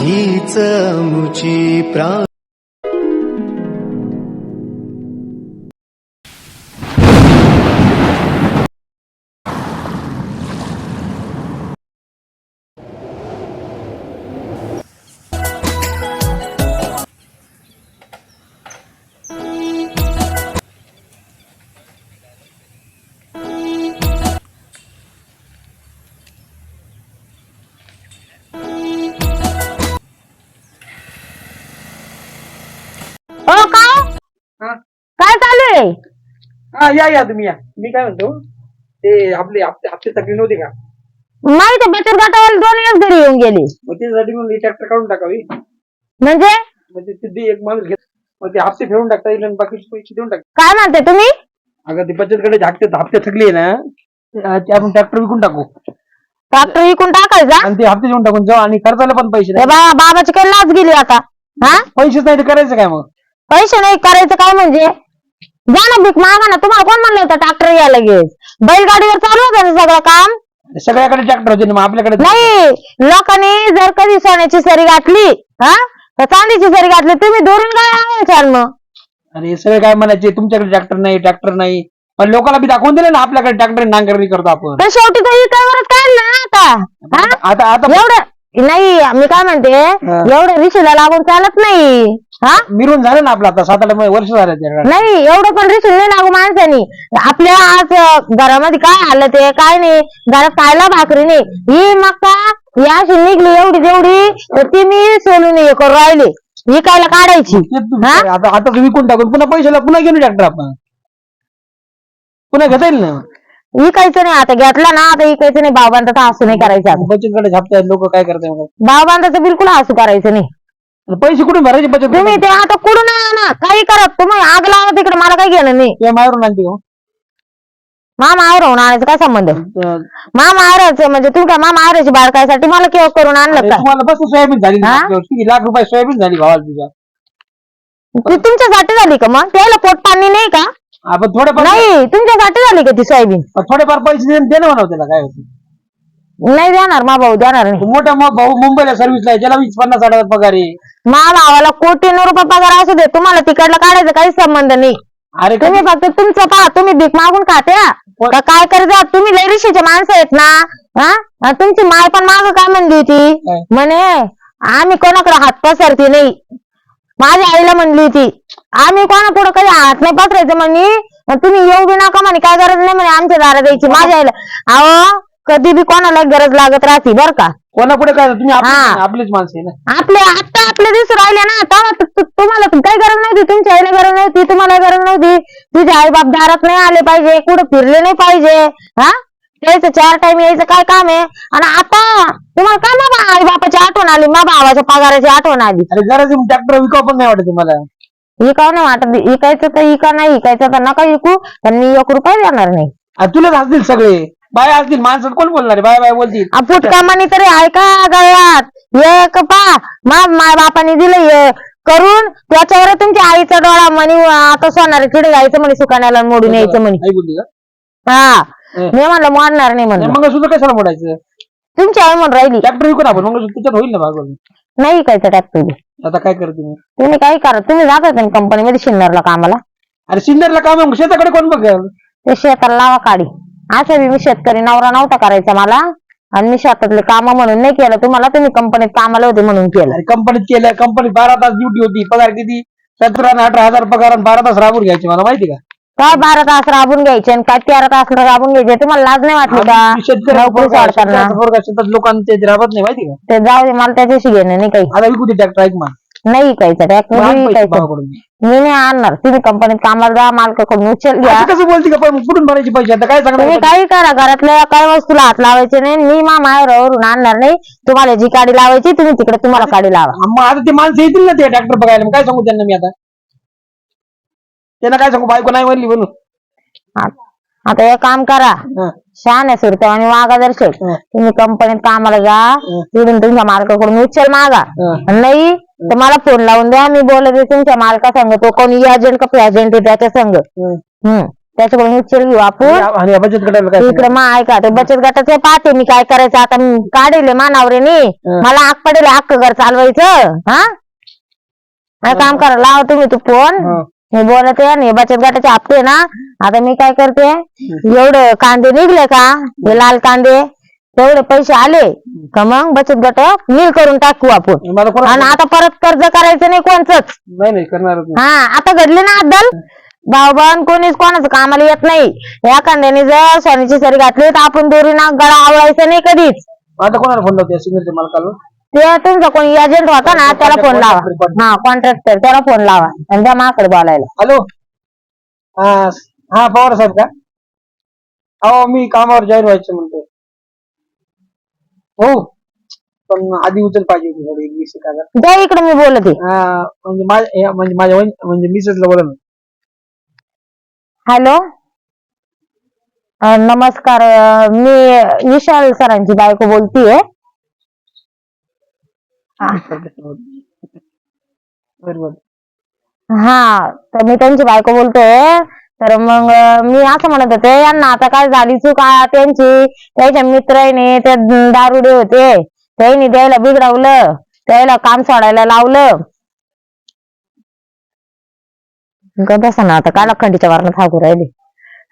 हीच मुची प्रा काय आहे हा, या या तुम्ही या. मी काय म्हणतो ते आपले हप्ते हप्ते थकले नव्हते का? माहिती बचत गटावाले दोन दिवस घरी येऊन गेले. मग त्याच्यासाठी म्हणून ट्रॅक्टर काढून टाकावी. म्हणजे? म्हणजे ते दे- एक माणूस घेत मग ते हप्ते फेडून टाकता येईल आणि बाकीचे पैसे देऊन टाक काय म्हणते तुम्ही? अगं ते बचत गटाचे हप्ते हप्ते थकले ना ते ते आपण ट्रॅक्टर विकून टाकू. ट्रॅक्टर विकून टाकायचा? आणि ते हप्ते देऊन टाकून जाऊ आणि खर्चाला पण पैसे हे नाही बाबाची काही लाच गेली आता. हा? पैसेच नाही तर करायचं काय मग? पैसे नाही करायचं काय म्हणजे? जा ना भीक मागा ना. तुम्हाला कोण म्हणलं होतं ट्रॅक्टर या लगेच? बैलगाडीवर चालू होतं सगळं काम? सगळ्याकडे ट्रॅक्टर होते ना मग आपल्याकडे नाही. लोकांनी जर कधी सोन्याची सरी घातली हा? तर चांदीची सरी घातली. तुम्ही दोरून काय आणायचं मग? आणि सगळे काय म्हणायचे तुमच्याकडे ट्रॅक्टर नाही ट्रॅक्टर नाही. पण लोकांना बी दाखवून दिलं ना आपल्याकडे ट्रॅक्टर नांगरणी करतो आपण. तर शेवटी तर इकावरच काढलं ना आता. हा? आता आता एवढं नाही मी काय म्हणते एवढं रिशीला लागून चालत नाही. हा? मिरून झालं ना आपलं आता सात आठ वर्ष झालं त्या नाही एवढं पण रिशील नाही लागू माणसानी. आपल्या आज अं, घरामध्ये काय आलं ते काय नाही घरात खायला भाकरी नाही ही मका ही अशी निघली एवढी तेवढी तर ती मी सोलून हे करून राहिली. विकायला काढायची. हा? आता आता विकून टाकून पुन्हा पैशाला पुन्हा घेऊन ट्रॅक्टर आपण. पुन्हा घेता येईल ना? विकायचं नाही आता घेतला ना आता विकायचं नाही. बाबांचा हसू नाही करायचं. बचत गटाचे हप्ते लोक काय करताय मग? बाबांचं बिलकुल हसू करायचं नाही. पैसे कुठून भरायचे बचत तुम्ही ते आता कुठून ना? काही करा. तुम्ही आग लावा तिकडे. मला काही घेणं नाही. ते मारून आणते हो. मामा आवरून आणायचं काय संबंध? मामा आवरायचं म्हणजे तुम्ही काय मामा आवरायची बाळकायसाठी मला केव्हा करून आणलं का? तुम्हाला बस सोयाबीन झाली ना हा? किती लाख रुपये सोयाबीन झाली भावाला तुझ्या. ती तुमच्यासाठी झाली का मग? त्याला पोट पाणी नाही का? आपण थोडेफार नाही तुमच्यासाठी झाली का ती सोयाबीन? थोडेफार पैसे दे दे ना म्हणावं त्याला काय होतं? नाही देणार मा भाऊ देणार नाही. मोठा मग भाऊ मुंबईला सर्व्हिसला आहे त्याला वीस पन्नास साठ हजार पगार आहे. मा भावाला कोटीनं रुपये पगार असू दे तुम्हाला तिकडला काढायचं काही संबंध नाही. अरे तुम्ही फक्त तुमचं पहा तुम्ही भीक मागून खात्या का काय करता तुम्ही लय ऋषीचे माणसं आहेत ना हा? तुमची माय पण माग काय म्हणली होती? म्हणे आम्ही कोणाकडे हात पसरती नाही. माझ्या आईला म्हणली होती आम्ही कोणा पुढे कधी हात नाही पसरायचं म्हणे. तुम्ही येऊ बी नका म्हणे काय गरज नाही म्हणे आमच्या दारा द्यायची माझ्या आईला अहो कधी बी कोणाला गरज लागत राहते बर का. कोणा पुढे काय तुम्ही आपले- हा. आपलेच माणसं आहे ना. आपले आता आपले दिवस राहिले ना तेव्हा तु- तु- तुम्हाला तर काही गरज नव्हती तुमच्या आईला गरज नव्हती तुम्हाला गरज नव्हती. तुझे आई बाप दारात नाही आले पाहिजे कुठं फिरले नाही पाहिजे हा? यायचं चार टाइम यायचं काय काम आहे? आणि आता तुम्हाला काय मा आई बापाची आठवण आली मा भावाच्या पगाराची आठवण आली. अरे जरा ट्रॅक्टर विकाव पण नाही वाटत मला इकाव नाही वाटत. इकायचं तर इका नाही इकायचं तर नका इकू पण मी एक रुपया देणार नाही. अरे असतील सगळे. बाय असतील माणसात कोण बोलणार आहे? बाय बाय बोलतील. आ, फुटकामानी तरी ऐका गळ्यात? एक पा मा माय बापाने दिलं हे. करून त्याच्यावर तुमच्या आईचा डोळा म्हणे आता सोनार चिडे जायचं म्हणे सुकाण्याला मोडून यायचं म्हणे. नाही बोलली का? हा. मी म्हणलं मोडणार नाही म्हणलं. मग सुद्धा कशाला मोडायचं? तुमची आई म्हणून राहिली. ट्रॅक्टर विकून आपण मग त्याच्यात होईल ना नाही काय टाकतो आता काय करते मी? तुम्ही काही करा तुम्ही जाता ना कंपनीमध्ये शिन्नरला कामाला? अरे सिन्नरला काम आहे, मग शेताकडे कोण बघेल? ते शेताला लावा काढी असं बी मी शेतकरी नवरा नव्हता करायचा मला. आणि मी शेतातले काम म्हणून नाही केलं. तुम्हाला तुम्ही कंपनीत कामाला होते म्हणून केलं. अरे कंपनीत केलं. कंपनीत बारा तास ड्युटी होती. पगार किती? सतरा आणि अठरा हजार पगार आणि बारा तास राबून घ्यायचे मला माहिती का? काय बारा तास राबून घ्यायचे आणि काय तेरा तास राबून घ्यायचे? तुम्हाला लाज नाही वाटली का? आम्ही शेतकरी नोकरी पोरगा, सोडताना. शेतकऱ्याचा पोरगा, शेतात लोकांचे राबत नाही माहिती का? ते जाऊ दे मला त्याच्याशी घेणं नाही काही. आता विकू दे ट्रॅक्टर ऐक मा नाही विकायचं ट्रॅक्टर विकायचं? भावाकडून. मी नाही आणणार. तुम्ही कंपनीत कामाला जा मालकाकडून उचल घ्या. कसं बोलती का? पण कुठून भरायचे पैसे? आता काय तुम्ही सांगणार काही करा घरातल्या काही वस्तूला हात लावायचे नाही. मी मा माहेरावरून आणणार नाही. तुम्हाला जी गाडी लावायची तुम्ही तिकडे तुम्हाला गाडी लावा. मग आता ते माणसं येतील ना ते ट्रॅक्टर बघायला. मग काय सांगू त्यांना मी आता? त्यांना काय सांगू? बायको नाही म्हणली आ- आता एक काम करा. छान आहे सुरत आणि मागा दर्शक. तुम्ही कंपनीत कामाला जा. तिथून तुमच्या मालकाकडून उचल मागा. नाही तर मला फोन लावून द्या मी बोलत तुमच्या मालका संग तो कोणी एजंट का प्रेझेंट आहे त्याच्या संग. हं. हम्म. त्याच्याकडून उचल घेऊ आपण. आणि या बचत गटाला काय इकडे मा ऐका ते बचत गटाचे पाहते मी काय करायचं. आता मी काढले मानावरेनी. मला आग पडेल अख्ख घर चालवायचं. हा? काय काम करा लावा तुम्ही तू फोन. हा. मी बोलत आहे आणि बचत गटाचे हप्ते ना आता मी काय करते? एवढे कांदे निघले का? हे लाल कांदे तेवढे पैसे आले का मग बचत गट नील करून टाकू आपण. मला आणि आता परत कर्ज करायचं नाही कोणचंच नाही नाही करणारच नाही. हा आता घडले ना अद्दल? भाऊबंद कोणीच कोणाचं कामाला येत नाही. या कांद्याने जर सोन्याची सरी घातली तर आपण दोरीना गळा आवळायचं नाही कधीच. आता कोणाला फोन लावते मालकाला? ते तुमचा कोणी एजंट होता ना त्याला फोन लावा. हा कॉन्ट्रॅक्टर त्याला फोन लावा आणि त्या माकडे बोलायला. हॅलो? हा हा पवार साहेब का? अहो मी कामावर जाहीर व्हायचं म्हणतो हो पण आधी उचल पाहिजे होती थोडी वीस एक हजार. द्या इकडे मी बोलते. हा, म्हणजे माझ्या या- म्हणजे माझ्या वहिनी- म्हणजे मिसेसला बोला ना हॅलो? अं, नमस्कार अं, मी विशाल सरांची बायको बोलतीये. बरोबर. हा तर मी त्यांची बायको बोलतोय तर मग मी असं म्हणत होते यांना आता काय झाली चूक? आ- त्यांची त्याच्या मित्राने ते दारुडे होते. त्यांनी द्यायला बिघडवलं त्याला काम सोडायला लावलं. बसा ना आता काल खंडीच्या वारनं थाकू राहिली?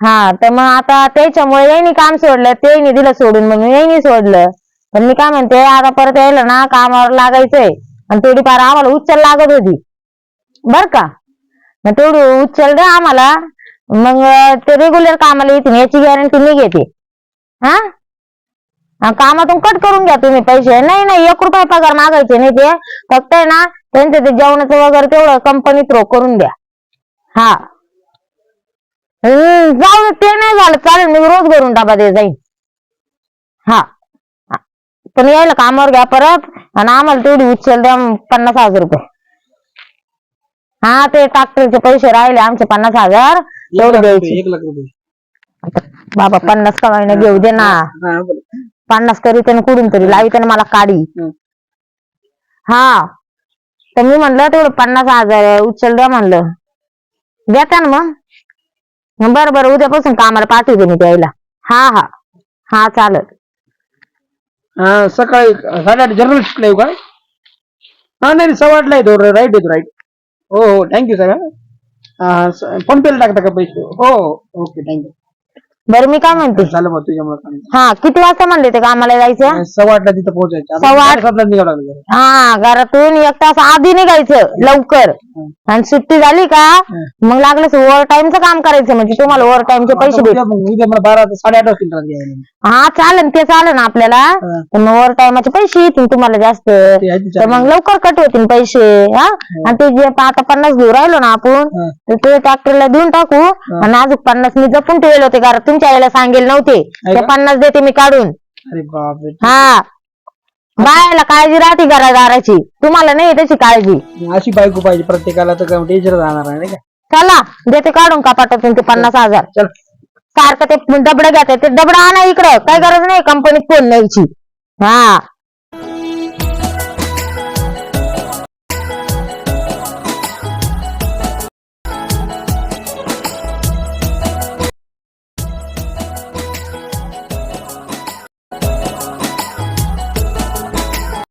हा तर मग आता त्याच्यामुळे यांनी काम सोडलं त्यांनी दिलं सोडून मग यांनी सोडलं. पण मी काय म्हणते आता परत यायला ना कामावर लागायचंय. आणि थोडीफार आम्हाला उचल लागत होती. बर का? मग तेवढी उचल द्या आम्हाला. मग ते रेग्युलर कामाला येतील याची गॅरंटी मी घेते. हा? कामातून कट करून घ्या तुम्ही पैसे. नाही नाही एक रुपया पगार मागायचे नाही ते. फक्त आहे ना त्यांचं ते जेवणाचं वगैरे तेवढं कंपनीत रोख करून द्या. हा. जाऊ ते नाही झालं. चालेल मी रोज करून डबा दे जाईन. हा. पण यायला कामावर घ्या परत. आणि आम्हाला तेवढी उचल द्या पन्नास हजार रुपये. हा ते ट्रॅक्टरचे पैसे राहिले आमचे पन्नास हजार. तेवढे द्यायचे. रुपये एक लाख रुपये. बाबा पन्नास कमाईने घेऊ दे ना. हा बोला. पन्नास करीत आणि कुठून तरी लावित आणि मला काढी. हं. हा. तर मी म्हणलं तेवढं पन्नास हजार आहे, उचल द्या म्हणलं. देता ना मग. मग बरं बरं उद्यापासून कामाला पाठवते मी त्याला. हा हा. हा चालत हा सकाळी साडेआठ जर्नल शिकला येऊ का? हा नाही सव्वा आठला येतो राईट येतो राईट हो हो थँक्यू सर फोन पेला टाकता का पैसे? हो, हो ओके थँक्यू बरं मी काय म्हणते? झालं तुझ्यामुळे. हा किती वाजता म्हणले ते कामाला जायचं? सव्वा आठला तिथं पोहोचायचं. आता सव्वा आठ? साडेसातला निघावं लागलं. घरी. हा घरातून एक तास आधी निघायचं लवकर. आणि सुट्टी झाली का मग लागलं ओव्हर टाइमचं काम करायचं म्हणजे तुम्हाला ओव्हर टाइमचे पैसे आता भेट उद्या मग उद्या मला बारा ते साडेआठ वाजतील यायला. हा चालेल ते चालेल ना आपल्याला. हा. पण ओव्हर टाइमचे पैसे येतील तुम्हाला जास्त. ते आहे ते तर मग लवकर कट होतील पैसे हा. आणि ते जे आता पन्नास घेऊ राहिलो ना आपण हा. तर ते ट्रॅक्टरला देऊन टाकू. आणि अजून पन्नास मी जपून ठेवले होते कारण तुमच्या आईला सांगेल नव्हते. ते? पन्नास देते मी काढून. अरे बापरे. हा. बायाला काळजी राहते घरादाराची तुम्हाला नाही त्याची काळजी. अशी बायको पाहिजे प्रत्येकाला तर काय टेन्शन राहणार आहे नाही का? चला देते काढून कपाटातून ते पन्नास हजार. चल. सारखं ते डबडं घेते ते डबडं आणा इकडं. काय गरज नाही कंपनीत फोन न्यायची. हा.